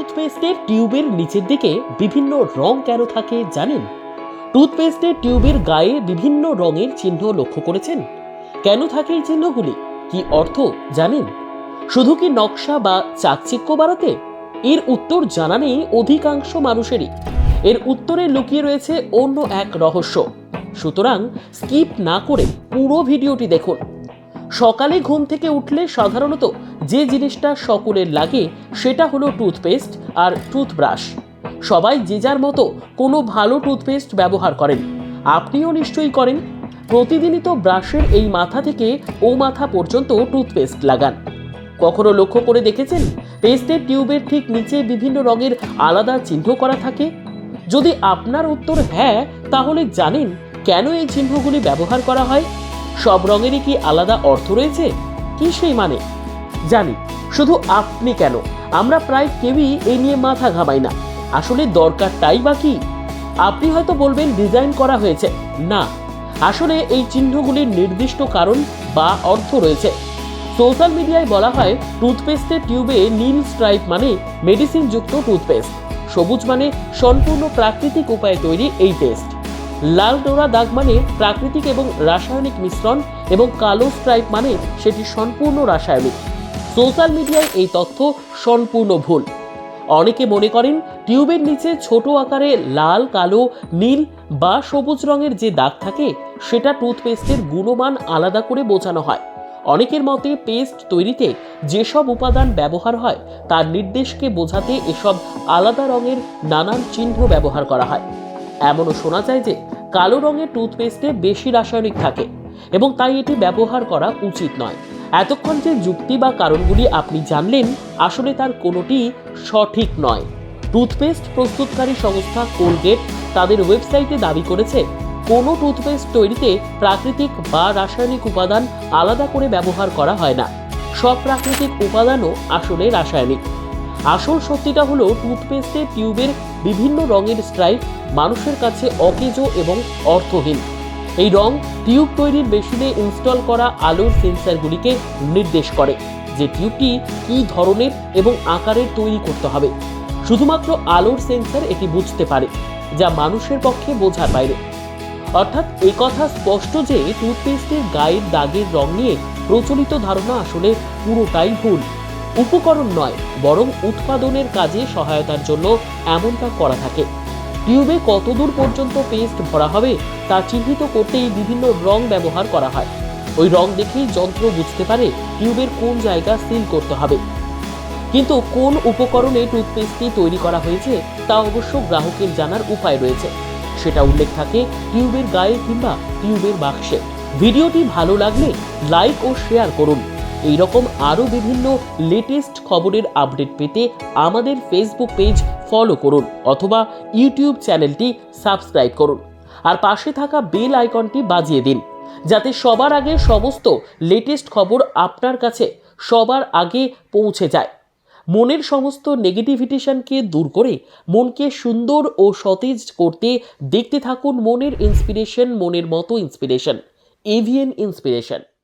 টুথপেস্টের টিউবের নিচের দিকে বিভিন্ন রং কেন থাকে জানেন? টুথপেস্টের টিউবের গায়ে বিভিন্ন রঙের চিহ্ন লক্ষ্য করেছেন। কেন থাকে এই চিহ্নগুলি? কি অর্থ জানেন? শুধু কি নকশা বা চাকচিক্য বাড়াতে? এর উত্তর জানা নেই অধিকাংশ মানুষেরই। এর উত্তরে লুকিয়ে রয়েছে অন্য এক রহস্য। সুতরাং স্কিপ না করে পুরো ভিডিওটি দেখুন। সকালে ঘুম থেকে উঠলে সাধারণত যে জিনিসটা সকলের লাগে, সেটা হলো টুথপেস্ট আর টুথব্রাশ। সবাই যে যার মতো কোনো ভালো টুথপেস্ট ব্যবহার করেন। আপনিও নিশ্চয়ই করেন। প্রতিদিনই তো ব্রাশের এই মাথা থেকে ও মাথা পর্যন্ত টুথপেস্ট লাগান। কখনো লক্ষ্য করে দেখেছেন? পেস্টের টিউবের ঠিক নিচে বিভিন্ন রঙের আলাদা চিহ্ন করা থাকে? যদি আপনার উত্তর হ্যাঁ তাহলে জানেন কেন এই চিহ্নগুলি ব্যবহার করা হয়? সব রঙেরই কি আলাদা অর্থ রয়েছে? কি সেই মানে? জানি, শুধু আপনি কেন? আমরা প্রায় কেউই এই নিয়ে মাথা ঘামাই না। আসলে দরকারটাই বা কি? আপনি হয়তো বলবেন ডিজাইন করা হয়েছে। না, আসলে এই চিহ্নগুলির নির্দিষ্ট কারণ বা অর্থ রয়েছে। সোশ্যাল মিডিয়ায় বলা হয়, টুথপেস্টের টিউবে নীল স্ট্রাইপ মানে মেডিসিনযুক্ত টুথপেস্ট। সবুজ মানে সম্পূর্ণ প্রাকৃতিক উপায়ে তৈরি এই পেস্ট। লাল ডোরা দাগ মানে প্রাকৃতিক এবং রাসায়নিক মিশ্রণ এবং কালো স্ট্রাইপ মানে সেটি সম্পূর্ণ রাসায়নিক। সোশ্যাল মিডিয়ায় এই তথ্য সম্পূর্ণ ভুল। অনেকে মনে করেন, টিউবের নিচে ছোট আকারে লাল, কালো, নীল বা সবুজ রঙের যে দাগ থাকে, সেটা টুথপেস্টের গুণমান আলাদা করে বোঝানো হয়। অনেকের মতে, পেস্ট তৈরিতে যেসব উপাদান ব্যবহার হয়, তার নির্দেশকে বোঝাতে এসব আলাদা রঙের নানান চিহ্ন ব্যবহার করা হয়। এমনও শোনা যায় যে, কালো রঙের টুথপেস্টে বেশি রাসায়নিক থাকে এবং তাই এটি ব্যবহার করা উচিত নয়। এতক্ষণ যে যুক্তি বা কারণগুলি আপনি জানলেন, আসলে তার কোনোটি সঠিক নয়। টুথপেস্ট প্রস্তুতকারী সংস্থা কোলগেট তাদের ওয়েবসাইটে দাবি করেছে, কোনো টুথপেস্ট তৈরিতে প্রাকৃতিক বা রাসায়নিক উপাদান আলাদা করে ব্যবহার করা হয় না। সব প্রাকৃতিক উপাদানও আসলে রাসায়নিক। আসল সত্যিটা হলো টুথপেস্টের টিউবের বিভিন্ন রঙের স্ট্রাইপ মানুষের কাছে অকেজো এবং অর্থহীন। এই রং টিউব তৈরির মেশিনে ইনস্টল করা আলোর সেন্সরগুলিকে নির্দেশ করে যে টিউবটি কী ধরনের এবং আকারের তৈরি করতে হবে। শুধুমাত্র আলোর সেন্সার এটি বুঝতে পারে, যা মানুষের পক্ষে বোঝার বাইরে। অর্থাৎ একথা স্পষ্ট যে টুথপেস্টের গায়ের দাগের রং নিয়ে প্রচলিত ধারণা আসলে পুরোটাই ভুল। উপকরণ নয়, বরং উৎপাদনের কাজে সহায়তার জন্য এমনটা করা থাকে। টিউবে কতদূর পর্যন্ত পেস্ট ভরা হবে তা চিহ্নিত করতেই বিভিন্ন রং ব্যবহার করা হয়। ওই রং দেখেই যন্ত্র বুঝতে পারে টিউবের কোন জায়গা সিল করতে হবে। কিন্তু কোন উপকরণে টুথপেস্টটি তৈরি করা হয়েছে তা অবশ্য গ্রাহকের জানার উপায় রয়েছে। সেটা উল্লেখ থাকে টিউবের গায়ে কিংবা টিউবের বাক্সে। ভিডিওটি ভালো লাগলে লাইক ও শেয়ার করুন। এইরকম আরও বিভিন্ন লেটেস্ট খবরের আপডেট পেতে আমাদের ফেসবুক পেজ ফলো করুন অথবা ইউটিউব চ্যানেলটি সাবস্ক্রাইব করুন। আর পাশে থাকা বেল আইকনটি বাজিয়ে দিন, যাতে সবার আগে সমস্ত লেটেস্ট খবর আপনার কাছে সবার আগে পৌঁছে যায়। মনের সমস্ত নেগেটিভিটেশনকে দূর করে মনকে সুন্দর ও সতেজ করতে দেখতে থাকুন মনের ইন্সপিরেশন মনের মতো ইন্সপিরেশন এভিএন ইন্সপিরেশন